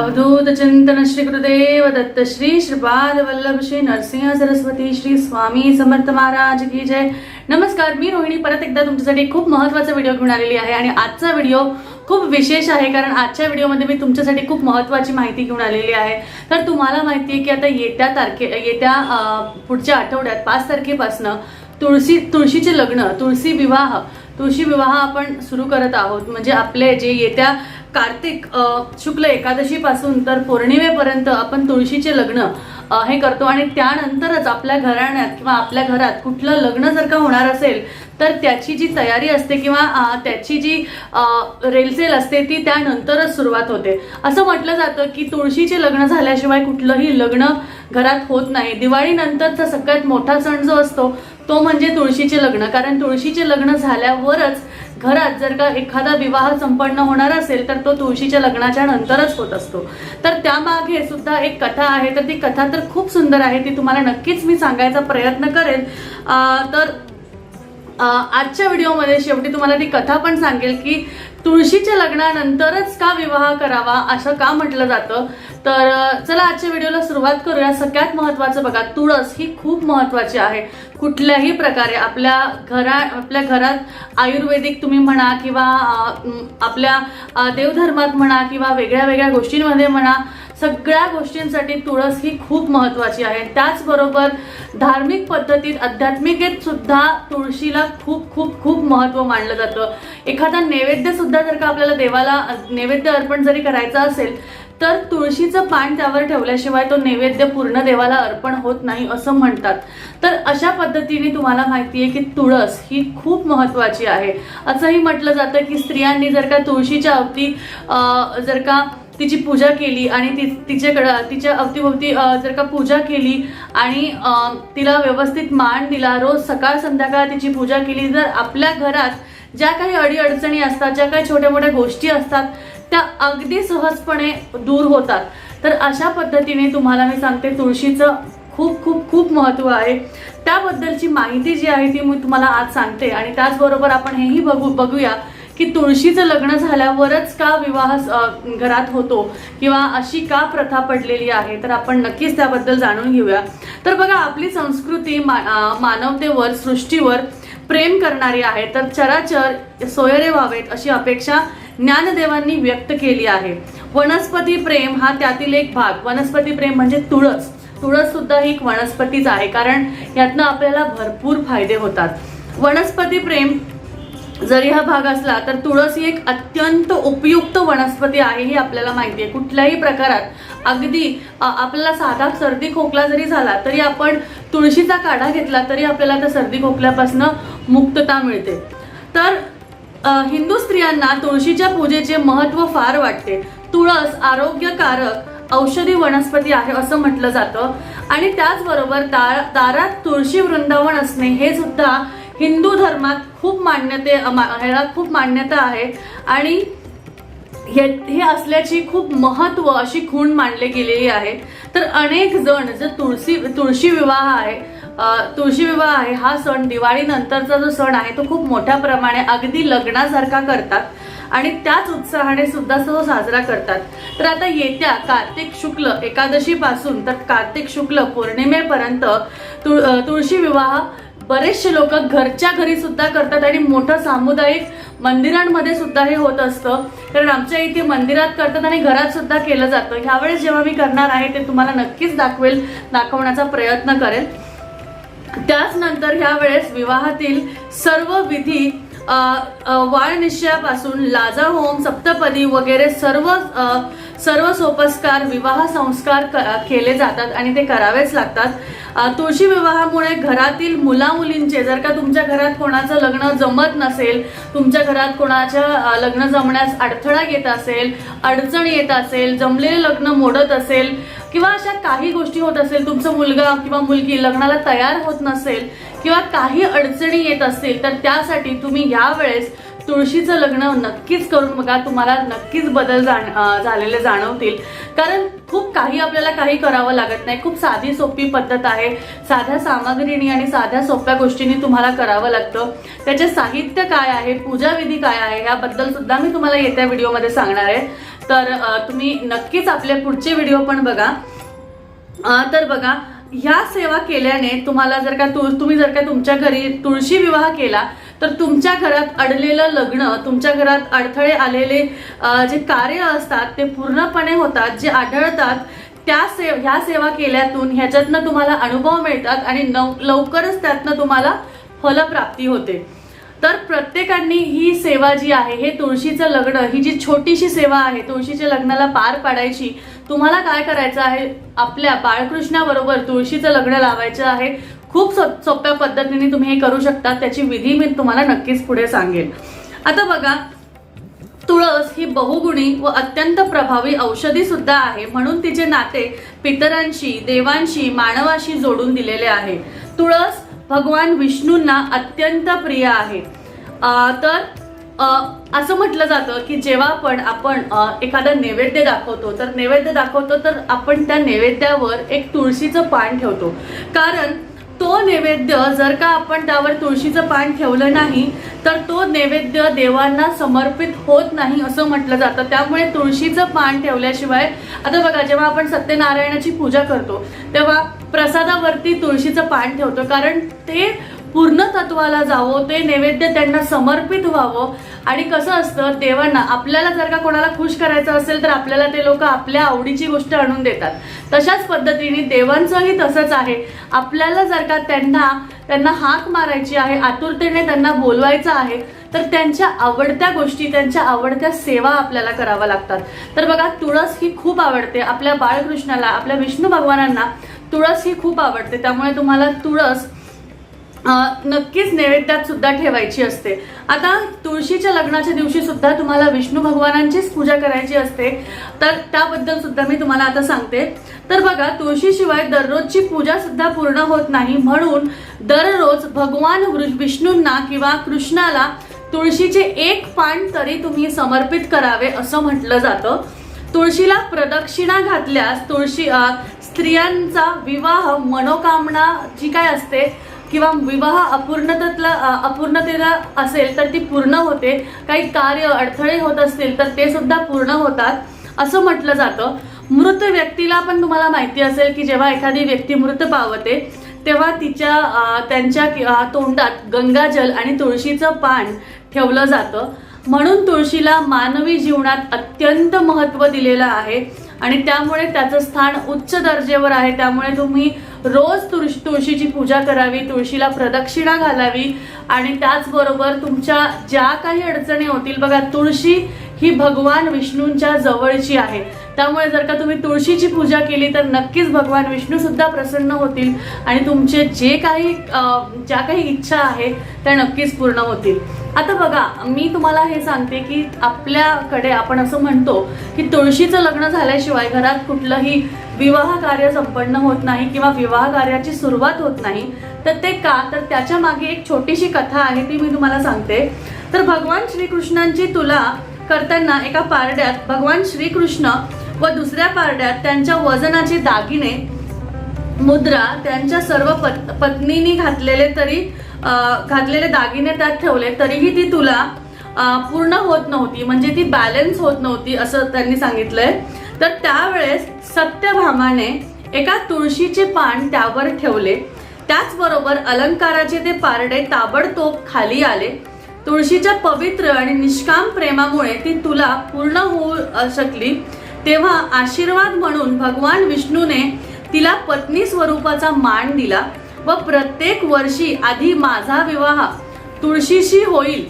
अवधूत चिंतन श्री गुरुदेव दत्त श्री श्रीपाद वल्लभ श्री नरसिंह सरस्वती श्री स्वामी समर्थ महाराज की जय. नमस्कार मी रोहिणी परत एकदा तुमच्यासाठी खूप महत्त्वाचा व्हिडिओ घेऊन आलेली आहे आणि आजचा व्हिडिओ खूप विशेष आहे कारण आजच्या व्हिडिओमध्ये मी तुमच्यासाठी खूप महत्वाची माहिती घेऊन आलेली आहे. तर तुम्हाला माहिती आहे की आता येत्या तारखे येत्या पुढच्या आठवड्यात पाच तारखेपासनं तुळशी तुळशीचे लग्न तुळशी विवाह तुळशी विवाह आपण सुरू करत आहोत. म्हणजे आपले जे येत्या कार्तिक शुक्ल एकादशीपासून तर पौर्णिमेपर्यंत आपण तुळशीचे लग्न हे करतो. आणि त्यानंतरच आपल्या घराण्यात किंवा आपल्या घरात कुठलं लग्न जर का होणार असेल तर त्याची जी तयारी असते किंवा त्याची जी रेलसेल असते ती त्यानंतरच सुरुवात होते. असं म्हटलं जातं की तुळशीचे लग्न झाल्याशिवाय कुठलंही लग्न घरात होत नाही. दिवाळीनंतरचा सगळ्यात मोठा सण जो असतो तो म्हणजे तुळशीचे लग्न. कारण तुळशीचे लग्न झाल्यावरच घरात जर का एखादा विवाह संपन्न होणार असेल तर तो तुळशीच्या लग्नाच्या नंतरच होत असतो. तर त्यामागे सुद्धा एक कथा आहे तर ती कथा तर खूप सुंदर आहे ती तुम्हाला नक्कीच मी सांगायचा प्रयत्न करेन. तर आजच्या व्हिडिओमध्ये शेवटी तुम्हाला ती कथा पण सांगेल की तुळशीच्या लग्नानंतरच का विवाह करावा असं का म्हटलं जातं? तर चला आजच्या व्हिडिओला सुरुवात करूया. सगळ्यात महत्वाचं बघा तुळस ही खूप महत्वाची आहे. कुठल्याही प्रकारे आपल्या घरा आपल्या घरात आयुर्वेदिक तुम्ही म्हणा किंवा आपल्या देवधर्मात म्हणा किंवा वेगळ्या वेगळ्या गोष्टींमध्ये म्हणा सगळ्या गोष्टींसाठी तुळस ही खूप महत्वाची आहे. त्याचबरोबर धार्मिक पद्धतीत आध्यात्मिकेत सुद्धा तुळशीला खूप खूप खूप महत्त्व मानलं जातं. एखादा नैवेद्य सुद्धा जर का आपल्याला देवाला नैवेद्य अर्पण जरी करायचा असेल तर तुळशीचं पान त्यावर ठेवल्याशिवाय तो नैवेद्य पूर्ण देवाला अर्पण होत नाही असं म्हणतात. तर अशा पद्धतीने तुम्हाला माहिती आहे की तुळस ही खूप महत्वाची आहे. असंही म्हटलं जातं की स्त्रियांनी जर का तुळशीच्या अवती जर का तिची पूजा केली आणि ती तिच्याकडं तिच्या अवतीभोवती जर का पूजा केली आणि तिला व्यवस्थित मान दिला रोज सकाळ संध्याकाळ तिची पूजा केली जर आपल्या घरात ज्या काही अडीअडचणी असतात ज्या काही छोट्या मोठ्या गोष्टी असतात त्या अगदी सहजपणे दूर होतात. तर अशा पद्धतीने तुम्हाला मी सांगते तुळशीचं खूप खूप खूप महत्त्व आहे. त्याबद्दलची माहिती जी आहे ती मी तुम्हाला आज सांगते. आणि त्याचबरोबर आपण हेही बघू बघूया की तुळशीचं लग्न झाल्यावरच का विवाह घरात होतो किंवा अशी का प्रथा पडलेली आहे? तर आपण नक्कीच त्याबद्दल जाणून घेऊया. तर बघा आपली संस्कृती मा मानवतेवर सृष्टीवर प्रेम करणारी आहे. तर चराचर सोयरे व्हावेत अशी अपेक्षा ज्ञानदेवांनी व्यक्त केली आहे. वनस्पती प्रेम हा त्यातील एक भाग. वनस्पती प्रेम म्हणजे तुळस. तुळस सुद्धा ही एक वनस्पतीच आहे कारण यातनं आपल्याला भरपूर फायदे होतात. वनस्पती प्रेम जरी हा भाग असला तर तुळस ही एक अत्यंत उपयुक्त वनस्पती आहे ही आपल्याला माहिती आहे. कुठल्याही प्रकारात अगदी आपल्याला साधा सर्दी खोकला जरी झाला तरी आपण तुळशीचा काढा घेतला तरी आपल्याला त्या सर्दी खोकल्यापासून मुक्तता मिळते. तर हिंदू स्त्रियांना तुळशीच्या पूजेचे महत्त्व फार वाटते. तुळस आरोग्यकारक औषधी वनस्पती आहे असं म्हटलं जातं. आणि त्याचबरोबर दार दारात तुळशी वृंदावन असणे हे सुद्धा हिंदू धर्मात खूप मान्यते मा- ह्याला खूप मान्यता आहे. आणि हे हे असल्याची खूप महत्त्व अशी खूण मानली गेलेली आहे. तर अनेक जण जर तुळशी तुळशी विवाह आहे तुळशी विवाह आहे हा सण दिवाळीनंतरचा जो सण आहे तो खूप मोठ्या प्रमाणे अगदी लग्नासारखा करतात आणि त्याच उत्साहाने सुद्धा तो साजरा करतात. तर आता येत्या कार्तिक शुक्ल एकादशीपासून तर कार्तिक शुक्ल पौर्णिमेपर्यंत तुळ तुळशी विवाह बरेचसे लोक घरच्या घरी सुद्धा करतात आणि मोठं सामुदायिक मंदिरांमध्ये सुद्धा हे होत असतं. कारण आमच्या इथे मंदिरात करतात आणि घरात सुद्धा केलं जातं. ह्यावेळेस जेव्हा मी करणार आहे ते तुम्हाला नक्कीच दाखवेल दाखवण्याचा प्रयत्न करेल. त्याच नंतर ह्या वेळेस विवाहातील सर्व विधी वाळ निश्चयापासून लाजा होम सप्तपदी वगैरे सर्व सर्व सोपस्कार विवाह संस्कार क- केले जातात आणि ते करावेच लागतात. तुळशी विवाहामुळे घरातील मुला मुलींचे जर का तुमच्या घरात कोणाचं लग्न जमत नसेल तुमच्या घरात कोणाच्या लग्न जमण्यास अडथळा येत असेल अडचण येत असेल जमलेले लग्न मोडत असेल किंवा अशा काही गोष्टी होत असेल तुमचा मुलगा किंवा मुलगी लग्नाला तयार होत नसेल किंवा काही अडचणी येत असतील तर त्यासाठी तुम्ही यावेळेस तुळशीचं लग्न नक्कीच करून बघा. तुम्हाला नक्कीच बदल जाण झालेले जाणवतील. कारण खूप काही आपल्याला काही करावं लागत नाही. खूप साधी सोपी पद्धत आहे. साध्या सामग्रीनी आणि साध्या सोप्या गोष्टींनी तुम्हाला करावं लागतं. त्याचे साहित्य काय आहे? पूजाविधी काय आहे? ह्याबद्दल सुद्धा मी तुम्हाला येत्या व्हिडिओमध्ये सांगणार आहे. तर तुम्ही नक्कीच आपले पुढचे व्हिडिओ पण बघा. तर बघा ह्या सेवा केल्याने तुम्हाला जर का तुळ तुम्ही जर का तुमच्या घरी तुळशी विवाह केला तर तुमच्या घरात अडलेलं लग्न तुमच्या घरात अडथळे आलेले जे कार्य असतात ते पूर्णपणे होतात जे आढळतात त्या से ह्या सेवा केल्यातून ह्याच्यातनं तुम्हाला अनुभव मिळतात आणि नव लवकरच त्यातनं तुम्हाला फलप्राप्ती होते. तर प्रत्येकांनी ही सेवा जी आहे हे तुळशीचं लग्न ही जी छोटीशी सेवा आहे तुळशीच्या लग्नाला पार पाडायची तुम्हाला काय करायचं आहे? आपल्या बाळकृष्णाबरोबर तुळशीचं लग्न लावायचं आहे. खूप सोप- सोप्या पद्धतीने तुम्ही हे करू शकता. त्याची विधी मी तुम्हाला नक्कीच पुढे सांगेन. आता बघा तुळस ही बहुगुणी व अत्यंत प्रभावी औषधी सुद्धा आहे. म्हणून तिचे नाते पितरांशी देवांशी मानवाशी जोडून दिलेले आहे. तुळस भगवान विष्णूंना अत्यंत प्रिय आहे. तर असं म्हटलं जातं की जेव्हा पण आपण एखादं एखादा नैवेद्य दाखवतो तर नैवेद्य दाखवतो तर आपण त्या नैवेद्यावर एक तुळशीचं पान ठेवतो. कारण तो नैवेद्य जर का आपण त्यावर तुळशीचं पान ठेवलं नाही तर तो नैवेद्य देवांना समर्पित होत नाही असं म्हटलं जातं. त्यामुळे तुळशीचं पान ठेवल्याशिवाय आता बघा जेव्हा आपण सत्यनारायणाची पूजा करतो तेव्हा प्रसादावरती तुळशीचं पान ठेवतो. कारण ते पूर्ण तत्वाला जावं ते नैवेद्य त्यांना समर्पित व्हावं. आणि कसं असतं देवांना आपल्याला जर का कोणाला खुश करायचं असेल तर आपल्याला ते लोक आपल्या आवडीची गोष्ट आणून देतात. तशाच पद्धतीने देवांचंही तसंच आहे. आपल्याला जर का त्यांना त्यांना हाक मारायची आहे आतुरतेने त्यांना बोलवायचं आहे तर त्यांच्या आवडत्या गोष्टी त्यांच्या आवडत्या सेवा आपल्याला कराव्या लागतात. तर बघा तुळस ही खूप आवडते. आपल्या बाळकृष्णाला आपल्या विष्णू भगवानांना तुळस ही खूप आवडते त्यामुळे तुम्हाला तुळस नक्कीच नैवेद्यात सुद्धा ठेवायची असते. आता तुळशीच्या लग्नाच्या दिवशी सुद्धा तुम्हाला विष्णू भगवानांचीच पूजा करायची असते तर त्याबद्दल सुद्धा मी तुम्हाला आता सांगते. तर बघा तुळशीशिवाय दररोजची पूजा सुद्धा पूर्ण होत नाही म्हणून दररोज भगवान विष्णूंना किंवा कृष्णाला तुळशीचे एक पान तरी तुम्ही समर्पित करावे असं म्हटलं जातं. तुळशीला प्रदक्षिणा घातल्यास तुळशी स्त्रियांचा विवाह मनोकामना जी काय असते किंवा विवाह अपूर्णतेतला अपूर्णतेला असेल तर ती पूर्ण होते. काही कार्य अडथळे होत असतील तर ते सुद्धा पूर्ण होतात. असं म्हटलं जातं. मृत व्यक्तीला पण तुम्हाला माहिती असेल की जेव्हा एखादी व्यक्ती मृत पावते तेव्हा तिच्या त्यांच्या कि- तोंडात गंगाजल आणि तुळशीचं पान ठेवलं जातं. म्हणून तुळशीला मानवी जीवनात अत्यंत महत्त्व दिलेलं आहे. आणि त्यामुळे त्याचं स्थान उच्च दर्जेवर आहे. त्यामुळे तुम्ही रोज तुळशी तुळशीची पूजा करावी तुळशीला प्रदक्षिणा घालावी आणि त्याचबरोबर तुमच्या ज्या काही अडचणी होतील बघा तुळशी ही भगवान विष्णूंच्या जवळची आहे. त्यामुळे जर का तुम्ही तुळशीची पूजा केली तर नक्कीच भगवान विष्णू सुद्धा प्रसन्न होतील आणि तुमचे जे काही ज्या काही इच्छा आहे त्या नक्कीच पूर्ण होतील. आता बघा मी तुम्हाला हे सांगते की आपल्याकडे आपण असं म्हणतो की तुळशीचं लग्न झाल्याशिवाय घरात कुठलंही विवाह कार्य संपन्न होत नाही किंवा विवाह कार्याची सुरुवात होत नाही. तर ते का? तर त्याच्यामागे एक छोटीशी कथा आहे ती मी तुम्हाला सांगते. तर भगवान श्रीकृष्णांची तुला करताना एका पारड्यात भगवान श्रीकृष्ण व दुसऱ्या पारड्यात त्यांच्या वजनाचे दागिने मुद्रा त्यांच्या सर्व पत पत्नीनी घातलेले तरी घातलेले दागिने त्यात ठेवले तरीही ती तुला पूर्ण होत नव्हती. म्हणजे ती बॅलन्स होत नव्हती असं त्यांनी सांगितलंय. तर त्यावेळेस सत्यभामाने एका तुळशीचे पान त्यावर ठेवले. त्याचबरोबर अलंकाराचे ते पारडे ताबडतोब खाली आले. तुळशीच्या पवित्र आणि निष्काम प्रेमामुळे ती तुला पूर्ण होऊ शकली. तेव्हा आशीर्वाद म्हणून भगवान विष्णूने तिला पत्नी स्वरूपाचा मान दिला व प्रत्येक वर्षी आधी माझा विवाह तुळशीशी होईल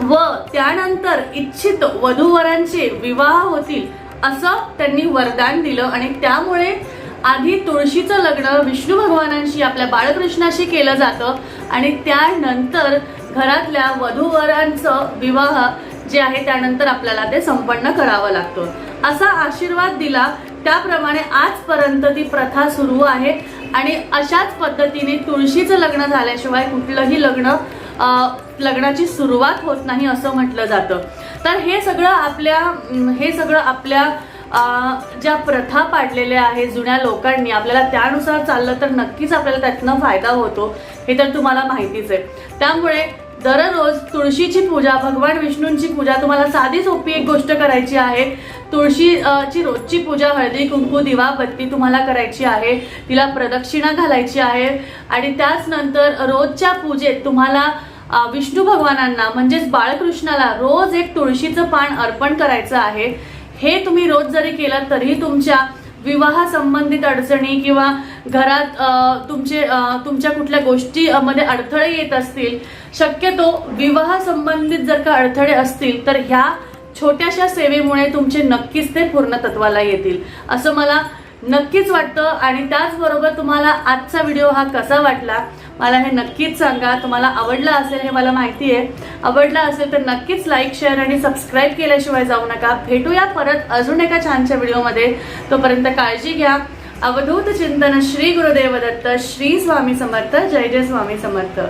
व त्यानंतर इच्छित वधूवरांचे विवाह होतील असं त्यांनी वरदान दिलं आणि त्यामुळे आधी तुळशीचं लग्न विष्णू भगवानांशी आपल्या बाळकृष्णाशी केलं जातं आणि त्यानंतर घरातल्या वधूवरांचं विवाह जे आहे त्यानंतर आपल्याला ते संपन्न करावं लागतं. असा आशीर्वाद दिला त्याप्रमाणे आजपर्यंत ती प्रथा सुरू आहे. आणि अशाच पद्धतीने तुळशीचं लग्न झाल्याशिवाय कुठलंही लग्न लग्नाची सुरुवात होत नाही असं म्हटलं जातं. तर हे सगळं आपल्या हे सगळं आपल्या ज्या प्रथा पाडलेल्या आहेत जुन्या लोकांनी आपल्याला त्यानुसार चाललं तर नक्कीच आपल्याला त्यातनं फायदा होतो हे तर तुम्हाला माहितीच आहे. त्यामुळे दररोज तुळशीची पूजा भगवान विष्णूंची पूजा तुम्हाला साधी सोपी एक गोष्ट करायची आहे. तुळशी ची रोजची पूजा हळदी कुंकू दिवा बत्ती तुम्हाला करायची आहे. तिला प्रदक्षिणा घालायची आहे. आणि त्याच नंतर रोजच्या पूजेत तुम्हाला विष्णू भगवानांना म्हणजेच बाळकृष्णाला रोज एक तुळशीचं पान अर्पण करायचं आहे. हे तुम्ही रोज जरी केलं तरी तुमच्या विवाह संबंधित अडचणी किंवा घरात तुमचे तुमच्या कुठल्या गोष्टी मध्ये अडथळे येत असतील शक्यतो विवाह संबंधित जर का अडथळे असतील तर ह्या छोट्याशा सेवेमुळे तुमचे नक्कीच ते पूर्ण तत्वाला येतील. असं मला नक्कीच वाटतं आणि त्याचबरोबर तुम्हाला आजचा व्हिडिओ हा कसा वाटला? मला हे नक्कीच सांगा. तुम्हाला आवडलं असेल हे मला माहिती आहे. आवडलं असेल तर नक्कीच लाईक शेअर आणि सबस्क्राईब केल्याशिवाय जाऊ नका. भेटूया परत अजून एका छानच्या व्हिडिओमध्ये तोपर्यंत काळजी घ्या. अवधूत चिंतन श्री गुरुदेव दत्त श्री स्वामी समर्थ जय जय स्वामी समर्थ.